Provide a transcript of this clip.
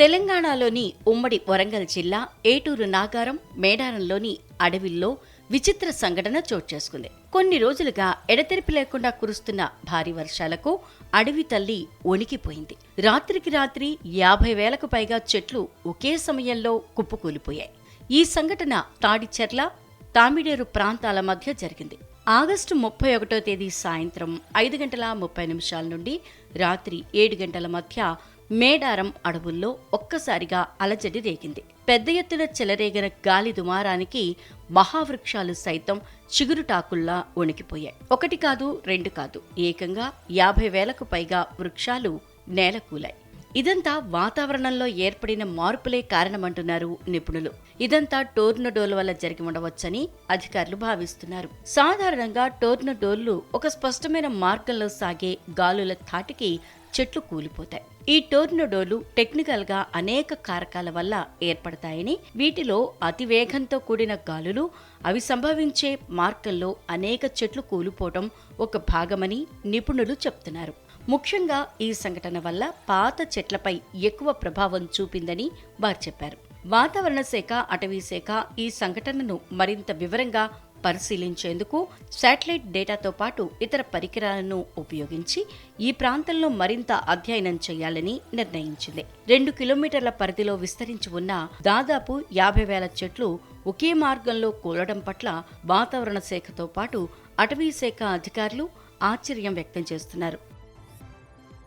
తెలంగాణలోని ఉమ్మడి వరంగల్ జిల్లా ఏటూరు నాగారం మేడారంలోని అడవిల్లో విచిత్ర సంఘటన చోటు చేసుకుంది. కొన్ని రోజులుగా ఎడతెరిపి లేకుండా కురుస్తున్న భారీ వర్షాలకు అడవి తల్లి వణికిపోయింది రాత్రికి రాత్రి యాభై వేలకు పైగా చెట్లు ఒకే సమయంలో కుప్పకూలిపోయాయి. ఈ సంఘటన తాడిచెర్ల తామిడేరు ప్రాంతాల మధ్య జరిగింది. ఆగస్టు ముప్పై ఒకటో తేదీ సాయంత్రం ఐదు గంటల ముప్పై నిమిషాల నుండి రాత్రి ఏడు గంటల మధ్య మేడారం అడవుల్లో ఒక్కసారిగా అలజడి రేగింది. పెద్ద ఎత్తున చెలరేగిన గాలి దుమారానికి మహావృక్షాలు సైతం చిగురుటాకుల్లా వణికిపోయాయి. ఒకటి కాదు రెండు కాదు. ఏకంగా యాభై వేలకు పైగా వృక్షాలు నేలకూలాయి. ఇదంతా వాతావరణంలో ఏర్పడిన మార్పులే కారణమంటున్నారు నిపుణులు. ఇదంతా టోర్నడోలు వల్ల జరిగి ఉండవచ్చని అధికారులు భావిస్తున్నారు. సాధారణంగా టోర్నడోళ్ళు ఒక స్పష్టమైన మార్గంలో సాగే గాలుల ధాటికి చెట్లు కూలిపోతాయి. ఈ టోర్నడోలు టెక్నికల్గా అనేక కారకాల వల్ల ఏర్పడతాయని వీటిలో అతి వేగంతో కూడిన గాలులు అవి సంభవించే మార్గంలో అనేక చెట్లు కూలిపోవటం ఒక భాగమని నిపుణులు చెప్తున్నారు. ముఖ్యంగా ఈ సంఘటన వల్ల పాత చెట్లపై ఎక్కువ ప్రభావం చూపిందని వారు చెప్పారు. వాతావరణ శాఖ అటవీ శాఖ ఈ సంఘటనను మరింత వివరంగా పరిశీలించేందుకు శాటిలైట్ డేటాతో పాటు ఇతర పరికరాలను ఉపయోగించి ఈ ప్రాంతంలో మరింత అధ్యయనం చేయాలని నిర్ణయించింది. రెండు కిలోమీటర్ల పరిధిలో విస్తరించి ఉన్న దాదాపు యాభై వేల చెట్లు ఒకే మార్గంలో కూలడం పట్ల వాతావరణ శాఖతో పాటు అటవీ శాఖ అధికారులు ఆశ్చర్యం వ్యక్తం చేస్తున్నారు.